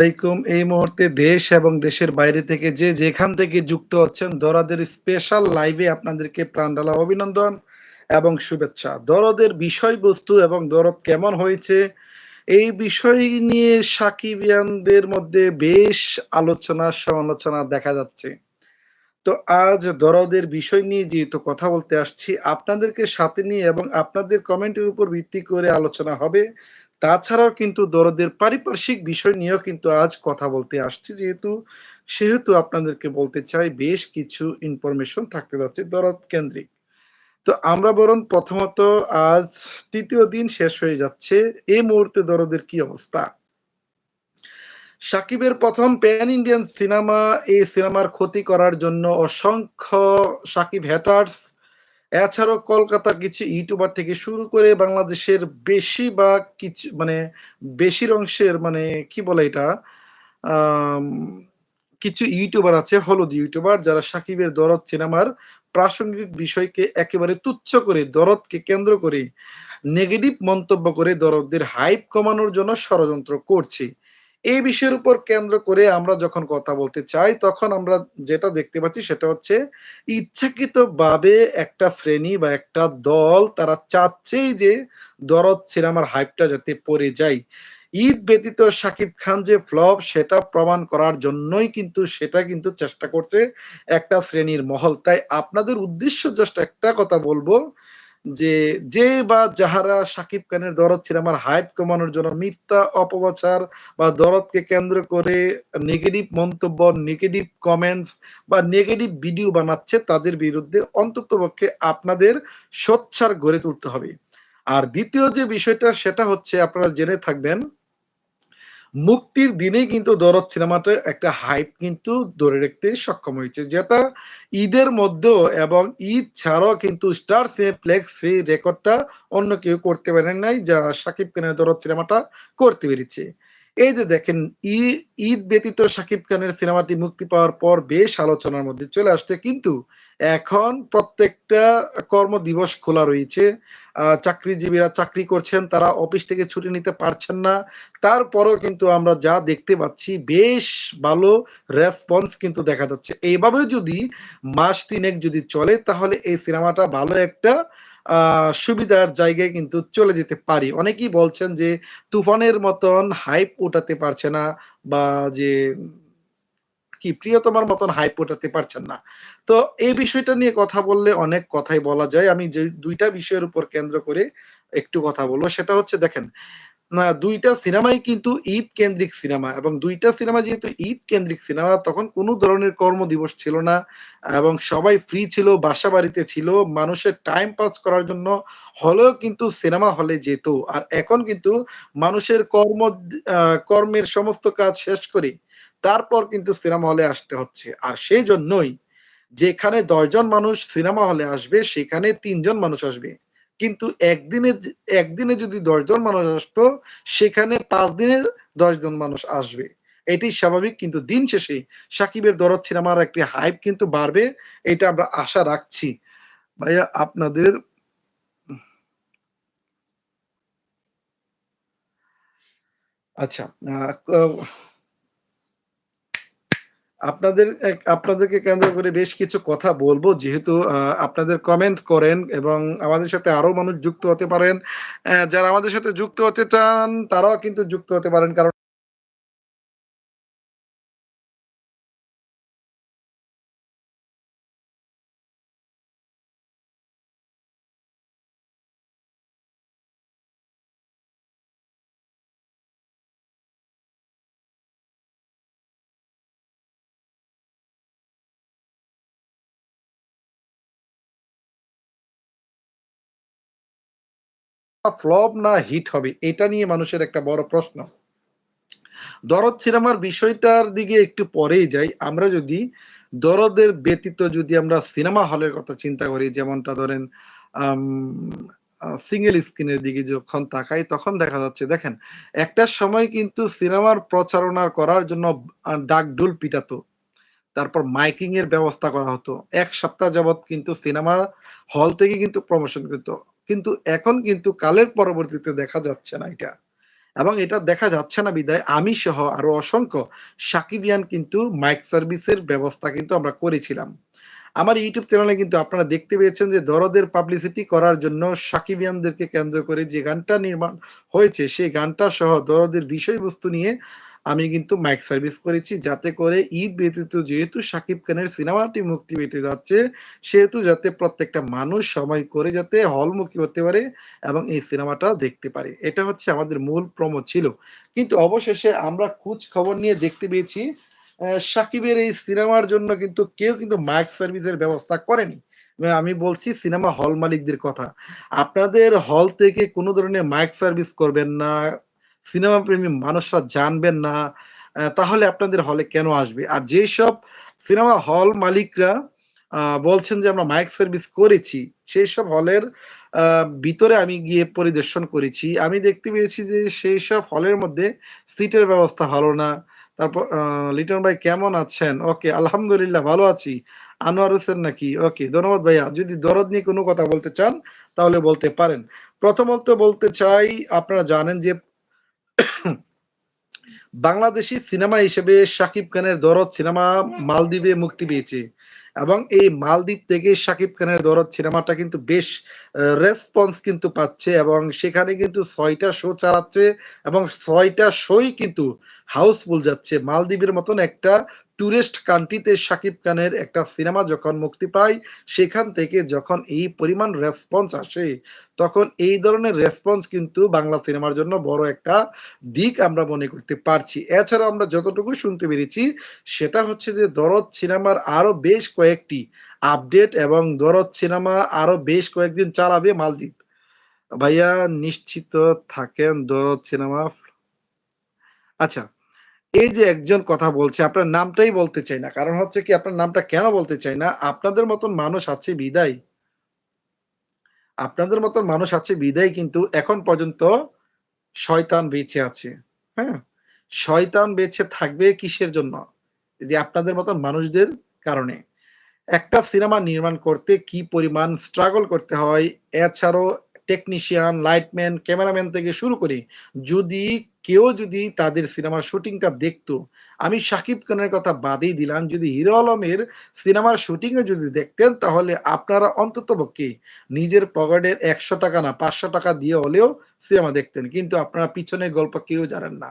আলাইকুম। এই মুহূর্তে দেশ এবং দেশের বাইরে থেকে যে যেখান থেকে যুক্ত হচ্ছেন দরাদের স্পেশাল লাইভে আপনাদেরকে প্রাণঢালা অভিনন্দন এবং শুভেচ্ছা। দরদের বিষয়বস্তু এবং দরদ কেমন হয়েছে, এই বিষয় নিয়ে সাকিবিয়ানদের মধ্যে বেশ আলোচনা সমালোচনা দেখা যাচ্ছে। তো আজ দরদের বিষয় নিয়ে যেহেতু কথা বলতে আসছি, আপনাদেরকে সাথে নিয়ে এবং আপনাদের কমেন্টের উপর ভিত্তি করে আলোচনা হবে। তাছাড়াও কিন্তু দরদের পারিপার্শ্বিক বিষয় নিয়েও কিন্তু আজ কথা বলতে আসছি। যেহেতু, সেহেতু আপনাদেরকে বলতে চাই, বেশ কিছু ইনফরমেশন থাকতে যাচ্ছে দরদ কেন্দ্রিক। তো আমরা বরং প্রথমত আজ তৃতীয় দিন শেষ হয়ে যাচ্ছে। এই মুহূর্তে দরদের কি অবস্থা? সাকিবের প্রথম প্যান ইন্ডিয়ান সিনেমা এই সিনেমার ক্ষতি করার জন্য অসংখ্য সাকিব হ্যাটার্স এছাড়াও কলকাতার কিছু ইউটিউবার থেকে শুরু করে বাংলাদেশের বেশি বা কিছু মানে বেশির অংশের মানে কি বলে এটা কিছু ইউটিউবার আছে, হলুদ ইউটিউবার যারা সাকিবের দরদ সিনেমার প্রাসঙ্গিক বিষয়কে একেবারে তুচ্ছ করে, দরদকে কেন্দ্র করে, নেগেটিভ মন্তব্য করে দরদদের হাইপ কমানোর জন্য ষড়যন্ত্র করছে। এই বিষয়ের উপর কেন্দ্র করে আমরা যখন কথা বলতে চাই, তখন আমরা যেটা দেখতে পাচ্ছি সেটা হচ্ছে, ইচ্ছাকৃতভাবে একটা শ্রেণি বা একটা দল তারা চাচ্ছেই যে দরদ সিনেমার হাইপটা যাতে পড়ে যায়। ঈদ ব্যতীত শাকিব খান যে ফ্লপ সেটা প্রমাণ করার জন্যই কিন্তু সেটা কিন্তু চেষ্টা করছে একটা শ্রেণির মহল। তাই আপনাদের উদ্দেশ্য জাস্ট একটা কথা বলব যে যে বা যাহারা সাকিব খানের দরদ ছিল আমার হাইপ কমানোর জন্য মিথ্যা অপপ্রচার বা দরদকে কেন্দ্র করে নেগেটিভ মন্তব্য নেগেটিভ কমেন্টস বা নেগেটিভ ভিডিও বানাচ্ছে তাদের বিরুদ্ধে অন্ততপক্ষে আপনাদের সোচ্চার গড়ে তুলতে হবে। আর দ্বিতীয় যে বিষয়টা সেটা হচ্ছে আপনারা জেনে থাকবেন মুক্তির দিনেই কিন্তু দরদ সিনেমাটা একটা হাইপ কিন্তু ধরে রাখতে সক্ষম হয়েছে, যেটা ঈদের মধ্যেও এবং ঈদ ছাড়াও কিন্তু স্টার সিনেপ্লেক্স সেই রেকর্ডটা অন্য কেউ করতে পারেন নাই, যা সাকিব খানের দরদ সিনেমাটা করতে পেরেছে। এই যে দেখেন ঈদ ব্যতীত সাকিব খানের সিনেমাটি মুক্তি পাওয়ার পর বেশ আলোচনার মধ্যে চলে আসছে। কিন্তু এখন প্রত্যেকটা কর্মদিবস খোলা রয়েছে। চাকরিজীবীরা চাকরি করছেন, তারা অফিস থেকে ছুটি নিতে পারছেন না। তারপরেও কিন্তু আমরা যা দেখতে পাচ্ছি, বেশ ভালো রেসপন্স কিন্তু দেখা যাচ্ছে। এইভাবে যদি মাস তিনেক যদি চলে, তাহলে এই সিনেমাটা ভালো একটা সুবিধার জায়গায় কিন্তু চলে যেতে পারি। অনেকেই বলছেন যে তুফানের মতন হাইপ উঠাতে পারছে না বা যে কি প্রিয়তমার মতন হাইপ ওঠাতে পারছেন না। তো এই বিষয়টা নিয়ে কথা বললে অনেক কথাই বলা যায়। আমি যে দুইটা বিষয়ের উপর কেন্দ্র করে একটু কথা বলব। সেটা হচ্ছে দেখেন দুইটা সিনেমাই কিন্তু ঈদ কেন্দ্রিক সিনেমা এবং দুইটা সিনেমা যেহেতু ঈদ কেন্দ্রিক সিনেমা, তখন কোনো ধরনের কর্মদিবস ছিল না এবং সবাই ফ্রি ছিল বাসা বাড়িতে ছিল, মানুষের টাইম পাস করার জন্য হলেও কিন্তু সিনেমা হলে যেত। আর এখন কিন্তু মানুষের কর্ম কর্মের সমস্ত কাজ শেষ করে তারপর কিন্তু সিনেমা হলে আসতে হচ্ছে। আর সেই জন্যই যেখানে দশজন মানুষ সিনেমা হলে আসবে, সেখানে তিনজন মানুষ আসবে। কিন্তু একদিনে একদিনে যদি দশজন মানুষ আসতো, সেখানে পাঁচ দিনে দশজন মানুষ আসবে। এটি স্বাভাবিক, কিন্তু দিন শেষে সাকিবের দরদ সিনেমার একটি হাইপ কিন্তু বাড়বে, এটা আমরা আশা রাখছি। ভাইয়া, আপনাদের আচ্ছা আপনাদের আপনাদেরকে কেন্দ্র করে বেশ কিছু কথা বলব। যেহেতু আপনাদের কমেন্ট করেন এবং আমাদের সাথে আরও মানুষ যুক্ত হতে পারেন যারা আমাদের সাথে যুক্ত হতে চান, তারাও কিন্তু যুক্ত হতে পারেন। কারণ ফ্লপ না হিট হবে, এটা নিয়ে মানুষের একটা বড় প্রশ্ন। দরদ সিনেমার বিষয়টার দিকে একটু পরেই যাই। আমরা যদি দরদের ব্যতীত যদি আমরা সিনেমা হলের কথা চিন্তা করি, যেমনটা ধরেন সিঙ্গেল স্ক্রিনের দিকে যখন তাকাই, তখন দেখা যাচ্ছে, দেখেন, একটা সময় কিন্তু সিনেমার প্রচারণা করার জন্য ডাক ডুল পিটাতো। তারপর মাইকিং এর ব্যবস্থা করা হতো। এক সপ্তাহ যাবৎ কিন্তু সিনেমা হল থেকে কিন্তু প্রমোশন করতো। কিন্তু এখন কিন্তু কালের পরবর্তীতে দেখা যাচ্ছে না এটা এবং এটা দেখা যাচ্ছে না বিদায় আমি সহ আরও অসংখ্য সাকিবিয়ান কিন্তু মাইক সার্ভিসের ব্যবস্থা কিন্তু আমরা করেছিলাম। আমার ইউটিউব চ্যানেলে কিন্তু আপনারা দেখতে পেয়েছেন যে দরদের পাবলিসিটি করার জন্য সাকিবিয়ানদেরকে কেন্দ্র করে যে গানটা নির্মাণ হয়েছে, সেই গানটা সহ দরদের বিষয়বস্তু নিয়ে আমি কিন্তু মাইক সার্ভিস করেছি। যাতে করে ঈদ ব্যতীত যেহেতু শাকিব খানের সিনেমাটি মুক্তি পেতে যাচ্ছে, সেহেতু যাতে প্রত্যেকটা মানুষ সময় করে যাতে হলমুখী হতে পারে এবং এই সিনেমাটা দেখতে পারে। এটা হচ্ছে আমাদের মূল প্রমো ছিল। কিন্তু অবশেষে আমরা খোঁজ খবর নিয়ে দেখতে পেয়েছি সাকিবের এই সিনেমার জন্য কিন্তু কেউ কিন্তু মাইক সার্ভিসের ব্যবস্থা করেনি। আমি বলছি সিনেমা হল মালিকদের কথা। আপনাদের হল থেকে কোনো ধরনের মাইক সার্ভিস করবেন না সিনেমা প্রেমী মানুষরা জানবেন না তাহলে আপনাদের হলে কেন আসবে? আর যেসব সিনেমা হল মালিকরা বলছেন যে আমরা মাইক সার্ভিস করেছি, সেই সব হলের ভিতরে আমি গিয়ে পরিদর্শন করেছি। আমি দেখতে পেয়েছি যে সেই সব হলের মধ্যে সিটের ব্যবস্থা ভালো না। তারপর লিটন ভাই কেমন আছেন? ওকে, আলহামদুলিল্লাহ ভালো আছি। আনোয়ার হোসেন নাকি? ওকে, ধন্যবাদ ভাইয়া। যদি দরদ নিয়ে কোনো কথা বলতে চান, তাহলে বলতে পারেন। প্রথমত বলতে চাই, আপনারা জানেন যে বাংলাদেশি সিনেমা হিসেবে শাকিব খানের দরদ সিনেমা মালদ্বীপে মুক্তি পেয়েছে। এবং এই মালদ্বীপ থেকে শাকিব খানের দরদ সিনেমাটা কিন্তু বেশ রেসপন্স কিন্তু পাচ্ছে এবং সেখানে কিন্তু ছয়টা শো চালাচ্ছে এবং ছয়টা শোই কিন্তু হাউসফুল যাচ্ছে। মালদ্বীপের মতন একটা টুরিস্ট কান্ট্রিতে শাকিব খানের একটা সিনেমা যখন মুক্তি পায়, সেখান থেকে যখন এই পরিমাণ রেসপন্স আসে, তখন এই ধরনের রেসপন্স কিন্তু বাংলা সিনেমার জন্য বড় একটা দিক আমরা মনে করতে পারছি। এছাড়া আমরা যতটুকু শুনতে পেরেছি, সেটা হচ্ছে যে দরদ সিনেমার আরও বেশ কয়েকটি আপডেট এবং দরদ সিনেমা আরও বেশ কয়েকদিন চালাবে মালদ্বীপ। ভাইয়া, নিশ্চিত থাকেন দরদ সিনেমা? আচ্ছা এই যে একজন কথা বলছে, আপনার নামটাই বলতে চাই না। কারণ হচ্ছে কি, আপনার নামটা কেন বলতে চাই না? আপনাদের মতন মানুষ আছে বিদায়। আপনাদের মতন মানুষ আছে বিদায় কিন্তু এখন পর্যন্ত শয়তান বেঁচে আছে। হ্যাঁ? শয়তান বেঁচে থাকবে কিসের জন্য? যে আপনাদের মতন মানুষদের কারণে। একটা সিনেমা নির্মাণ করতে কি পরিমাণ স্ট্রাগল করতে হয়, এছাড়াও টেকনিশিয়ান লাইটম্যান ক্যামেরাম্যান থেকে শুরু করে যদি কেউ যদি তাদের সিনেমার শুটিংটা দেখতো, আমি সাকিব খানের কথা বাদেই দিলাম, যদি হিরো আলমের সিনেমার শুটিংও যদি দেখতেন, তাহলে আপনারা অন্তত পক্ষে নিজের পকেটের একশো টাকা না পাঁচশো টাকা দিয়ে হলেও সিনেমা দেখতেন, কিন্তু আপনারা পিছনের গল্প কেউ জানেন না।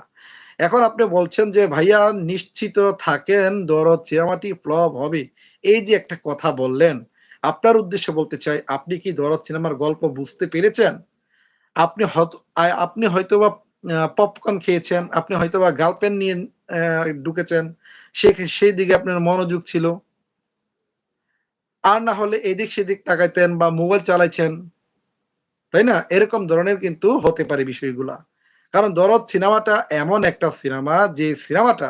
এখন আপনি বলছেন যে, ভাইয়া, নিশ্চিত থাকেন দরদ সিনেমাটি ফ্লপ হবে। এই যে একটা কথা বললেন আপনার উদ্দেশ্যে বলতে চাই, আপনি কি দরদ সিনেমার গল্প বুঝতে পেরেছেন? আপনি আপনি হয়তোবা পপকর্ন খেয়েছেন, আপনি হয়তোবা গার্লফ্রেন্ড নিয়ে ঢুকেছেন, সে, সেই দিকে আপনার মনোযোগ ছিল। আর না হলে এদিক সেদিক তাকাইতেন বা মোবাইল চালাইছেন। তাই না? এরকম ধরনের কিন্তু হতে পারে বিষয়গুলা। কারণ দরদ সিনেমাটা এমন একটা সিনেমা, যে সিনেমাটা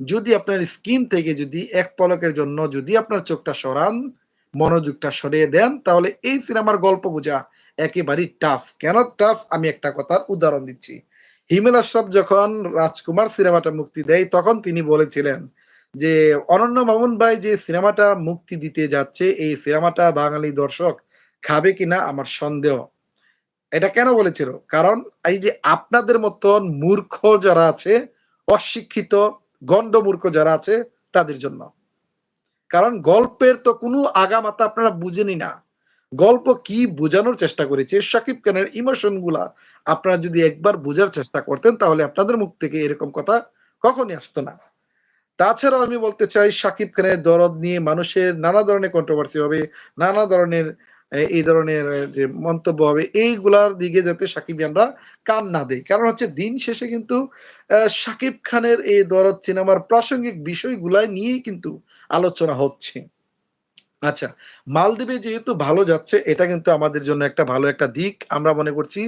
যদি আপনার স্কিন থেকে যদি এক পলকের জন্য যদি আপনার চোখটা সরান মনোযোগটা সরিয়ে দেন, তাহলে এই সিনেমার গল্প বোঝা একেবারেই টাফ কেন টাফ আমি একটা কথার উদাহরণ দিচ্ছি। হিমেল আশরাফ যখন রাজকুমার সিনেমাটা মুক্তি দেয়, তখন তিনি বলেছিলেন যে, অনন্য মামুন ভাই, যে সিনেমাটা মুক্তি দিতে যাচ্ছে, এই সিনেমাটা বাঙালি দর্শক খাবে কিনা আমার সন্দেহ। এটা কেন বলেছিল? কারণ এই যে আপনাদের মতন মূর্খ যারা আছে, অশিক্ষিত গণ্ড মূর্খ যারা আছে, তাদের জন্য। কারণ গল্পের তো কোনো আগামাতা আপনারা বুঝেনি না। গল্প কি বোঝানোর চেষ্টা করেছে, সাকিব খানের ইমোশনগুলা আপনারা যদি একবার বোঝার চেষ্টা করতেন তাহলে আপনাদের মুখ থেকে এরকম কথা কখনই আসতো না। তাছাড়াও আমি বলতে চাই, সাকিব খানের দরদ নিয়ে মানুষের নানা ধরনের কন্ট্রোভার্সি হবে, নানা ধরনের এই ধরনের যে মন্তব্য হবে, এইগুলার দিকে যাতে সাকিবিয়ানরা কান না দেয়। কারণ হচ্ছে দিন শেষে কিন্তু সাকিব খানের এই দরদ সিনেমার প্রাসঙ্গিক বিষয়গুলাই নিয়েই কিন্তু আলোচনা হচ্ছে। আচ্ছা মালদ্বীপে যেহেতু ভালো যাচ্ছে, এটা কিন্তু আমাদের জন্য একটা ভালো একটা দিক। আমরা মনে করছি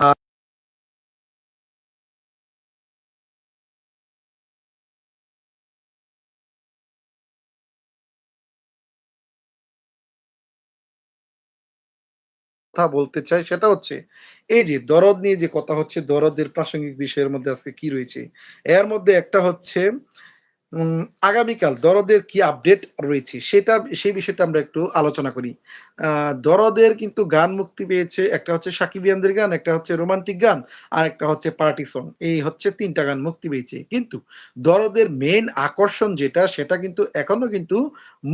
আহ কথা বলতে চাই সেটা হচ্ছে এই যে দরদ নিয়ে যে কথা হচ্ছে দরদের প্রাসঙ্গিক বিষয়ের মধ্যে আজকে কি রয়েছে এর মধ্যে একটা হচ্ছে আগামীকাল দরদের কি আপডেট রয়েছে সেটা সেই বিষয়টা আমরা একটু আলোচনা করি। দরদের কিন্তু গান মুক্তি পেয়েছে। একটা হচ্ছে সাকিবিয়ানদের গান, একটা হচ্ছে রোমান্টিক গান, আর একটা হচ্ছে পার্টি সং। এই হচ্ছে তিনটা গান মুক্তি পেয়েছে। কিন্তু দরদের মেইন আকর্ষণ যেটা সেটা কিন্তু এখনও কিন্তু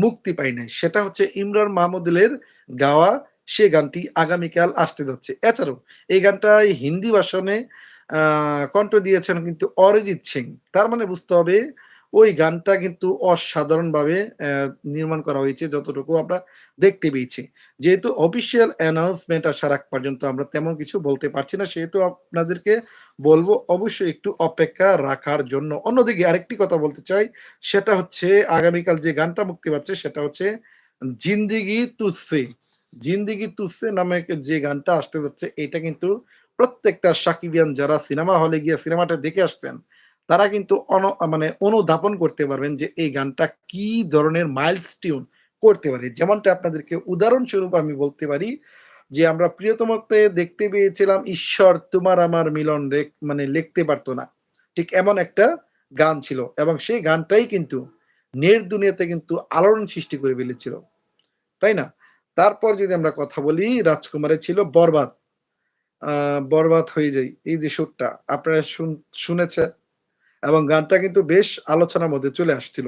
মুক্তি পায় নাই। সেটা হচ্ছে ইমরান মাহমুদুলের গাওয়া সে গানটি আগামীকাল আসতে যাচ্ছে। এছাড়াও এই গানটায় হিন্দি ভাষণে কণ্ঠ দিয়েছেন কিন্তু অরিজিৎ সিং। তার মানে বুঝতে হবে ওই গানটা কিন্তু অসাধারণভাবে নির্মাণ করা হয়েছে, যতটুকু আমরা দেখতে পেয়েছি। যেহেতু অফিসিয়াল অ্যানাউন্সমেন্ট আসার আগ পর্যন্ত আমরা তেমন কিছু বলতে পারছি না। সেহেতু আপনাদেরকে বলব অবশ্যই একটু অপেক্ষা রাখার জন্য। অন্যদিকে আরেকটি কথা বলতে চাই, সেটা হচ্ছে আগামীকাল যে গানটা মুক্তি পাচ্ছে, সেটা হচ্ছে 'জিন্দেগি তুঝসে'। 'জিন্দেগি তুসে নামে যে গানটা আসতে যাচ্ছে, এটা কিন্তু প্রত্যেকটা সাকিবিয়ান যারা সিনেমা হলে গিয়ে সিনেমাটা দেখে আসছেন, তারা কিন্তু মানে অনুধাবন করতে পারবেন যে এই গানটা কি ধরনের মাইলস টিউন করতে পারে। যেমনটা আপনাদেরকে উদাহরণস্বরূপ আমি বলতে পারি যে, আমরা 'প্রিয়তমা'তে দেখতে পেয়েছিলাম, 'ঈশ্বর তোমার আমার মিলন মানে লিখতে পারতো না।' ঠিক এমন একটা গান ছিল এবং সেই গানটাই কিন্তু নেট দুনিয়াতে কিন্তু আলোড়ন সৃষ্টি করে ফেলেছিল। তাই না? তারপর যদি আমরা কথা বলি রাজকুমারের ছিল 'বরবাদ'। 'বরবাদ হয়ে যাই' এই যে সুরটা আপনারা শুন শুনেছেন এবং গানটা কিন্তু বেশ আলোচনার মধ্যে চলে আসছিল।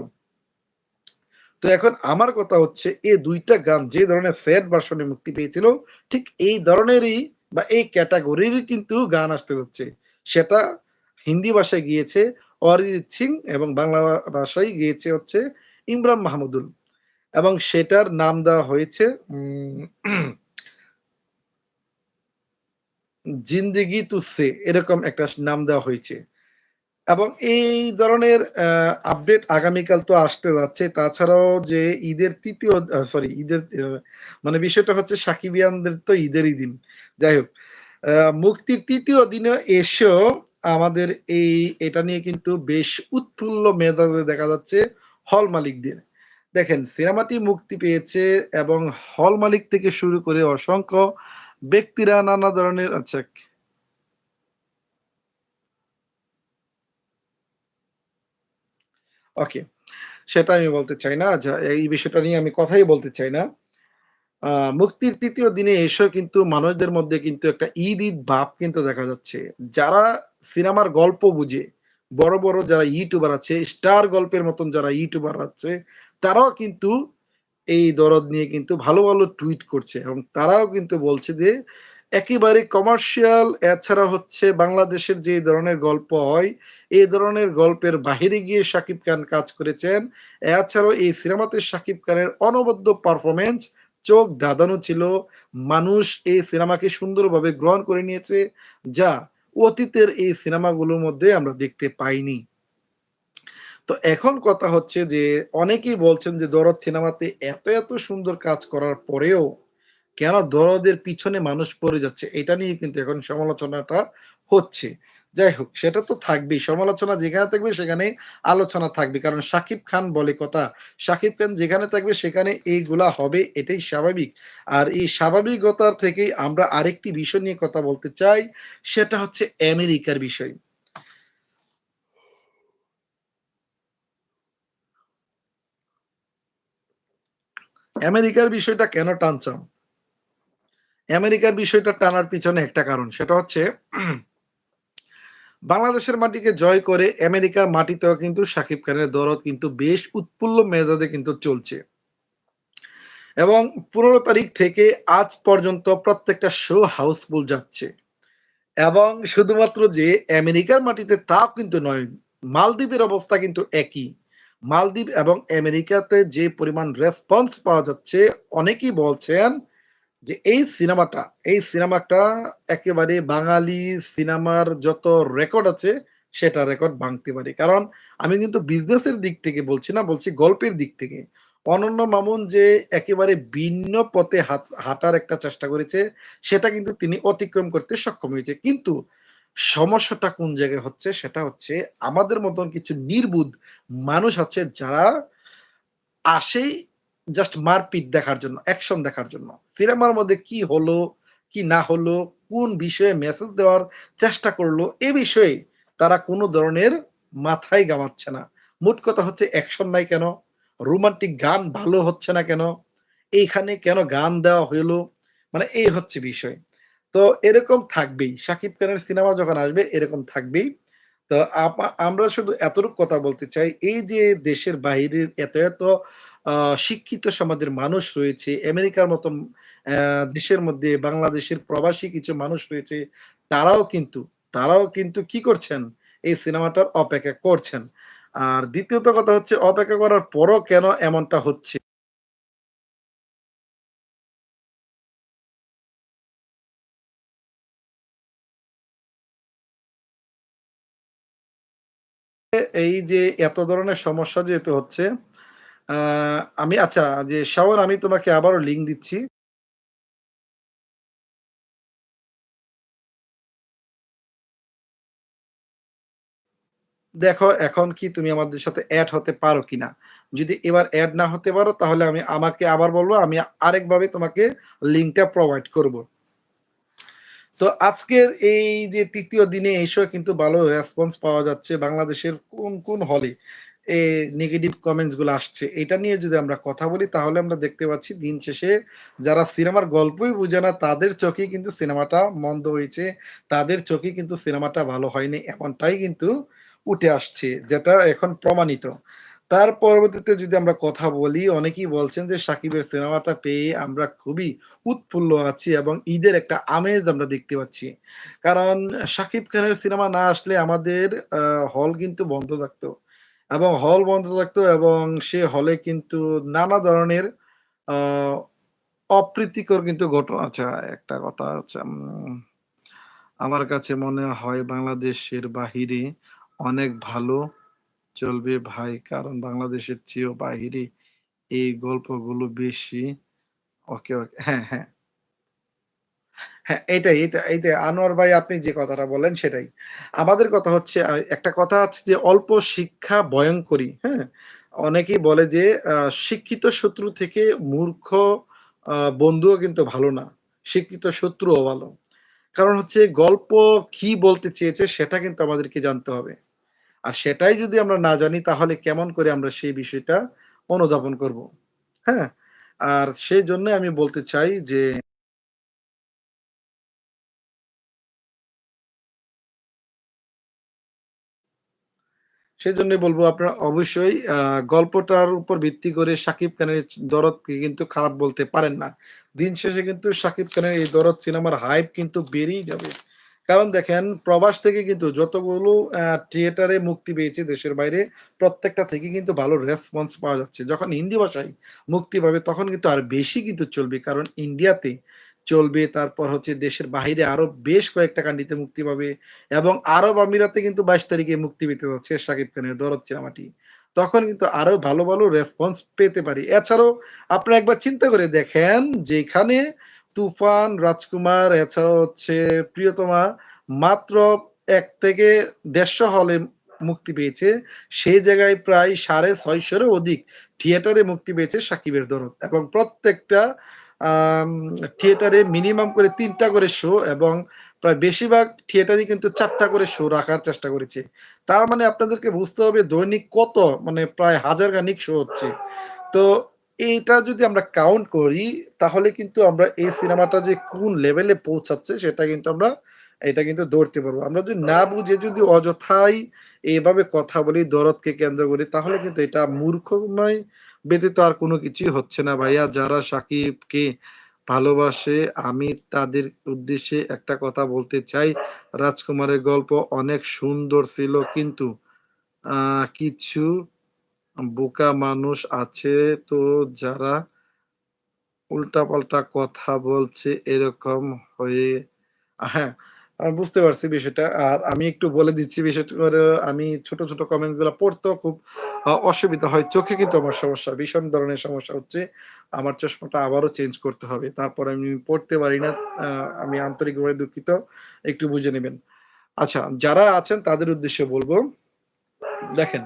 তো এখন আমার কথা হচ্ছে এই দুইটা গান যে ধরনের স্যাড ভার্সনে মুক্তি পেয়েছিল, ঠিক এই ধরনেরই বা এই ক্যাটেগরিরই কিন্তু গান আসতে যাচ্ছে। সেটা হিন্দি ভাষায় গিয়েছে অরিজিৎ সিং এবং বাংলা ভাষায় গিয়েছে হচ্ছে ইমরান মাহমুদুল। এবং সেটার নাম দেওয়া হয়েছে 'জিন্দেগি তুঝসে' এরকম একটা নাম দেওয়া হয়েছে। এবং এই ধরনের আপডেট আগামীকাল তো আসতে যাচ্ছে। তাছাড়াও যে ঈদের তৃতীয় সরি ঈদের মানে বিষয়টা হচ্ছে সাকিবিয়ানদের তো ঈদেরই দিন। যাই হোক, মুক্তির তৃতীয় দিনে এসেও আমাদের এই এটা নিয়ে কিন্তু বেশ উৎফুল্ল মেজাজে দেখা যাচ্ছে হল মালিকদের। দেখেন সিনেমাটি মুক্তি পেয়েছে এবং হল মালিক থেকে শুরু করে অসংখ্য ব্যক্তিরা নানা ধরনের আচ্ছা ওকে। সেটা আমি বলতে চাই না। যা এই বিষয়টা নিয়ে আমি কথাই বলতে চাই না। মুক্তির ৩য় দিনে এসেও কিন্তু মানুষদের মধ্যে কিন্তু একটা ঈদ, ঈদ ভাব কিন্তু দেখা যাচ্ছে। যারা সিনেমার গল্প বুঝে, বড়, বড় যারা ইউটিউবার আছে, স্টার গল্পের মতন যারা ইউটিউবার আছে, তারাও কিন্তু এই দরদ নিয়ে কিন্তু ভালো, ভালো টুইট করছে এবং তারাও কিন্তু বলছে যে একেবারে কমার্শিয়াল এছাড়া হচ্ছে বাংলাদেশের যে ধরনের গল্প হয়, এই ধরনের গল্পের বাহিরে গিয়ে শাকিব খান কাজ করেছেন। এছাড়াও এই সিনেমাতে শাকিব খানের অনবদ্য পারফরমেন্স চোখ ধাঁধানো ছিল। মানুষ এই সিনেমাকে সুন্দরভাবে গ্রহণ করে নিয়েছে, যা অতীতের এই সিনেমাগুলোর মধ্যে আমরা দেখতে পাইনি। তো এখন কথা হচ্ছে যে অনেকেই বলছেন যে 'দরদ' সিনেমাতে এত, এত সুন্দর কাজ করার পরেও কেন 'দরদের' পিছনে মানুষ পড়ে যাচ্ছে? এটা নিয়ে কিন্তু এখন সমালোচনাটা হচ্ছে। যাই হোক সেটা তো থাকবেই। সমালোচনা যেখানে থাকবে সেখানে আলোচনা থাকবে। কারণ সাকিব খান বলে কথা, সাকিব খান যেখানে থাকবে সেখানে এইগুলা হবে এটাই স্বাভাবিক। আর এই স্বাভাবিকতার থেকেই আমরা আরেকটি বিষয় নিয়ে কথা বলতে চাই, সেটা হচ্ছে আমেরিকার বিষয়। আমেরিকার বিষয়টা কেন টানছাম? আমেরিকার বিষয়টা টানার পিছনে একটা কারণ। সেটা হচ্ছে বাংলাদেশের মাটিকে জয় করে আমেরিকার মাটিতেও কিন্তু শাকিব খানের দরদ কিন্তু বেশ উৎফুল্ল মেজাজে কিন্তু চলছে। এবং ১৫ তারিখ থেকে আজ পর্যন্ত প্রত্যেকটা শো হাউসফুল যাচ্ছে। এবং শুধুমাত্র যে আমেরিকার মাটিতে তাও কিন্তু নয়। মালদ্বীপের অবস্থা কিন্তু একই। মালদ্বীপ এবং আমেরিকাতে যে পরিমাণ রেসপন্স পাওয়া যাচ্ছে অনেকেই বলছেন যে এই সিনেমাটা, এই সিনেমাটা একেবারে বাঙালি সিনেমার যত রেকর্ড আছে সেটা রেকর্ড ভাঙতে পারে। কারণ আমি কিন্তু বিজনেসের দিক থেকে বলছি না, বলছি গল্পের দিক থেকে। অনন্য মামুন যে একেবারে ভিন্ন পথে হাঁটার একটা চেষ্টা করেছে সেটা কিন্তু তিনি অতিক্রম করতে সক্ষম হয়েছে। কিন্তু সমস্যাটা কোন জায়গায় হচ্ছে সেটা হচ্ছে আমাদের মতন কিছু নির্বুধ মানুষ আছে যারা আসেই জাস্ট মারপিট দেখার জন্য, অ্যাকশন দেখার জন্য। সিনেমার মধ্যে কি হলো, কি না হলো, কোন বিষয়ে মেসেজ দেওয়ার চেষ্টা করল, এ বিষয়ে তারা কোনো ধরনের মাথায় গামাচ্ছে না। মোট কথা হচ্ছে অ্যাকশন নাই কেন? রোমান্টিক গান ভালো হচ্ছে না কেন? এইখানে কেন গান দেওয়া হইল? মানে এই হচ্ছে বিষয়। তো এরকম থাকবেই। সাকিব খানের সিনেমা যখন আসবে এরকম থাকবেই। তো আমরা শুধু এতটুক কথা বলতে চাই, এই যে দেশের বাহিরের এত, এত শিক্ষিত সমাজের মানুষ রয়েছে, আমেরিকার মতন দেশের মধ্যে বাংলাদেশের প্রবাসী কিছু মানুষ রয়েছে, তারাও কিন্তু তারাও কিন্তু কি করছেন? এই সিনেমাটার অপেক্ষা করছেন। আর দ্বিতীয়ত কথা হচ্ছে অপেক্ষা করার পরও কেন এমনটা হচ্ছে? এই যে এত ধরনের সমস্যা যেহেতু হচ্ছে, আমি আচ্ছা যে শাওন আমি তোমাকে আবারও লিঙ্ক দিচ্ছি। দেখো এখন কি তুমি আমাদের সাথে অ্যাড হতে পারো কিনা? যদি এবার অ্যাড না হতে পারো তাহলে আমি আমাকে আবার বলব আমি আরেকভাবে তোমাকে লিঙ্কটা প্রোভাইড করব। তো আজকের এই যে তৃতীয় দিনে এসেও কিন্তু ভালো রেসপন্স পাওয়া যাচ্ছে বাংলাদেশের কোন, কোন হলে নেগেটিভ কমেন্টসগুলো আসছে। এটা নিয়ে যদি আমরা কথা বলি তাহলে আমরা দেখতে পাচ্ছি দিন শেষে যারা সিনেমার গল্পই বুঝে না তাদের চোখেই কিন্তু সিনেমাটা মন্দ হয়েছে। তাদের চোখেই কিন্তু সিনেমাটা ভালো হয়নি এমনটাই কিন্তু উঠে আসছে যেটা এখন প্রমাণিত। তার পরবর্তীতে যদি আমরা কথা বলি, অনেকেই বলছেন যে সাকিবের সিনেমাটা পেয়ে আমরা খুবই উৎফুল্ল আছি এবং ঈদের একটা আমেজ আমরা দেখতে পাচ্ছি। কারণ সাকিব খানের সিনেমা না আসলে আমাদের হল কিন্তু বন্ধ থাকতো। এবং হল বন্ধ থাকতো এবং সে হলে কিন্তু নানা ধরনের অপ্রীতিকর কিন্তু ঘটনা আছে একটা কথা আছে আমার কাছে মনে হয় বাংলাদেশের বাহিরে অনেক ভালো চলবে ভাই। কারণ বাংলাদেশের চেয়েও বাহিরে এই গল্পগুলো বেশি ওকে, ওকে। হ্যাঁ, হ্যাঁ। হ্যাঁ, এইটাই, এইটা, এইটাই। আনোয়ার ভাই আপনি যে কথাটা বললেন সেটাই। আমাদের কথা হচ্ছে একটা কথা আছে যে অল্প শিক্ষা ভয়ঙ্করী, হ্যাঁ? অনেকেই বলে যে শিক্ষিত শত্রু থেকে মূর্খ বন্ধুও কিন্তু ভালো না। শিক্ষিত শত্রুও ভালো। কারণ হচ্ছে গল্প কি বলতে চেয়েছে সেটা কিন্তু আমাদেরকে জানতে হবে। আর সেটাই যদি আমরা না জানি, তাহলে কেমন করে আমরা সেই বিষয়টা অনুধাবন করব? হ্যাঁ? আর সেই সেজন্যই আমি বলতে চাই যে সেজন্যই বলব আপনারা অবশ্যই গল্পটার উপর ভিত্তি করে শাকিব খানের 'দরদকে কিন্তু খারাপ বলতে পারেন না। দিন শেষে কিন্তু শাকিব খানের এই 'দরদ' সিনেমার হাইপ কিন্তু বেড়েই যাবে। কারণ দেখেন প্রবাস থেকে কিন্তু যতগুলো থিয়েটারে মুক্তি পেয়েছে দেশের বাইরে প্রত্যেকটা থেকে কিন্তু ভালো রেসপন্স পাওয়া যাচ্ছে। যখন হিন্দি ভাষায় মুক্তি পাবে তখন কিন্তু আর বেশি কিন্তু চলবে। কারণ ইন্ডিয়াতে চলবে, তারপর হচ্ছে দেশের বাহিরে আরও বেশ কয়েকটা কান্ট্রিতে মুক্তি পাবে। এবং আরব আমিরাতে কিন্তু ২২ তারিখে মুক্তি পেতে যাচ্ছে শাকিব খানের 'দরদ' সিনেমাটি। তখন কিন্তু আরও ভালো, ভালো রেসপন্স পেতে পারি। এছাড়াও আপনারা একবার চিন্তা করে দেখেন যেখানে তুফান, রাজকুমার এছাড়াও হচ্ছে প্রিয়তমা মাত্র এক থেকে ১৫০ হলে মুক্তি পেয়েছে। সেই জায়গায় প্রায় ৬৫০ এরও অধিক থিয়েটারে মুক্তি পেয়েছে সাকিবের 'দরদ' এবং প্রত্যেকটা থিয়েটারে মিনিমাম করে তিনটা করে শো এবং প্রায় বেশিরভাগ থিয়েটারেই কিন্তু চারটা করে শো রাখার চেষ্টা করেছে। তার মানে আপনাদেরকে বুঝতে হবে দৈনিক কত মানে প্রায় হাজার খানিক শো হচ্ছে। তো এইটা যদি আমরা কাউন্ট করি, তাহলে কিন্তু আমরা এই সিনেমাটা যে কোন লেভেলে পৌঁছাচ্ছে, সেটা কিন্তু আমরা, এটা কিন্তু ধরতে পারব। আমরা যদি না বুঝে যদি অযথাই এভাবে কথা বলি, দরদকে কেন্দ্র করে, তাহলে কিন্তু এটা মূর্খময় ব্যতীত আর কোনো কিছুই হচ্ছে না ভাইয়া। যারা সাকিবকে ভালোবাসে, আমি তাদের উদ্দেশ্যে একটা কথা বলতে চাই। রাজকুমারের গল্প অনেক সুন্দর ছিল, কিন্তু কিছু বোকা মানুষ আছে তো যারা উল্টাপাল্টা কথা বলছে এরকম হয়ে হ্যাঁ, আমি বুঝতে পারছি বিষয়টা। আর আমি একটু বলে দিচ্ছি বিষয়টা আমি ছোট, ছোট কমেন্টগুলা পড়তেও খুব অসুবিধা হয়। চোখে কিন্তু আমার সমস্যা, ভীষণ ধরনের সমস্যা হচ্ছে। আমার চশমাটা আবারও চেঞ্জ করতে হবে। তারপর আমি পড়তে পারি না। আমি আন্তরিকভাবে দুঃখিত। একটু বুঝে নেবেন আচ্ছা, যারা আছেন তাদের উদ্দেশ্যে বলব দেখেন,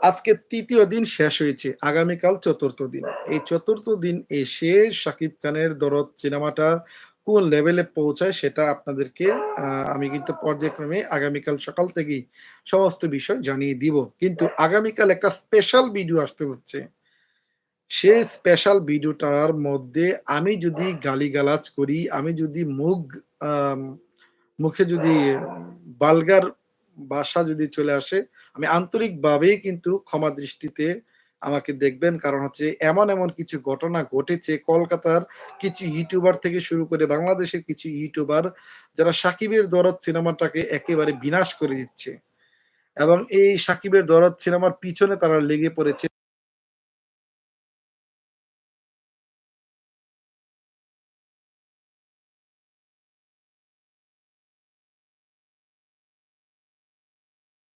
আজকে তৃতীয় দিন শেষ হয়েছে। আগামীকাল চতুর্থ দিন। এই চতুর্থ দিন এসে শাকিব খানের 'দরদ' সিনেমাটা কোন লেভেলে পৌঁছায় সেটা আপনাদেরকে আমি কিন্তু পর্যায়ক্রমে আগামীকাল সকাল থেকেই সমস্ত বিষয় জানিয়ে দিব। কিন্তু আগামীকাল একটা স্পেশাল ভিডিও আসতে হচ্ছে সেই স্পেশাল ভিডিওটার মধ্যে আমি যদি গালিগালাজ করি, আমি যদি মুখ মুখে যদি ভালগার ভাষা যদি চলে আসে, আমি আন্তরিকভাবেই কিন্তু ক্ষমা দৃষ্টিতে আমাকে দেখবেন। কারণ হচ্ছে এমন, এমন কিছু ঘটনা ঘটেছে কলকাতার কিছু ইউটিউবার থেকে শুরু করে বাংলাদেশের কিছু ইউটিউবার যারা 'সাকিবের দরদ' সিনেমাটাকে একেবারে বিনাশ করে দিচ্ছে। এবং এই 'সাকিবের দরদ' সিনেমার পিছনে তারা লেগে পড়েছে।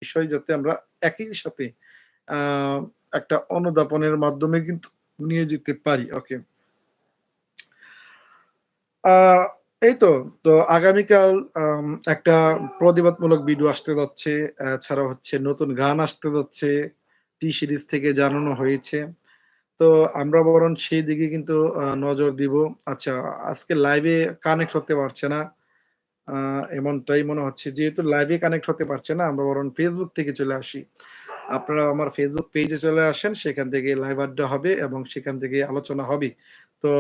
বিষয় যাতে আমরা একই সাথে একটা অনুধাবনের মাধ্যমে কিন্তু নিয়ে যেতে পারি। ওকে। এই তো। তো আগামীকাল একটা প্রতিবাদমূলক ভিডিও আসতে যাচ্ছে। এছাড়া হচ্ছে নতুন গান আসতে যাচ্ছে। টি সিরিজ থেকে জানানো হয়েছে। তো আমরা বরং সেই দিকে কিন্তু নজর দিব। আচ্ছা আজকে লাইভে কানেক্ট হতে পারছে না। এমনটাই মনে হচ্ছে। যেহেতু লাইভে কানেক্ট হতে পারছে না, আমরা বরং ফেসবুক থেকে চলে আসি। আপনারা আমার ফেসবুক পেজে চলে আসেন। সেখান থেকে লাইভ আড্ডা হবে এবং সেখান থেকে আলোচনা হবে। তো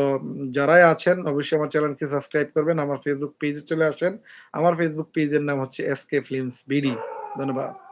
যারাই আছেন অবশ্যই আমার চ্যানেলকে সাবস্ক্রাইব করবেন। আমার ফেসবুক পেজে চলে আসেন। আমার ফেসবুক পেজের নাম হচ্ছে এস কে ফিল্মস বিডি। ধন্যবাদ।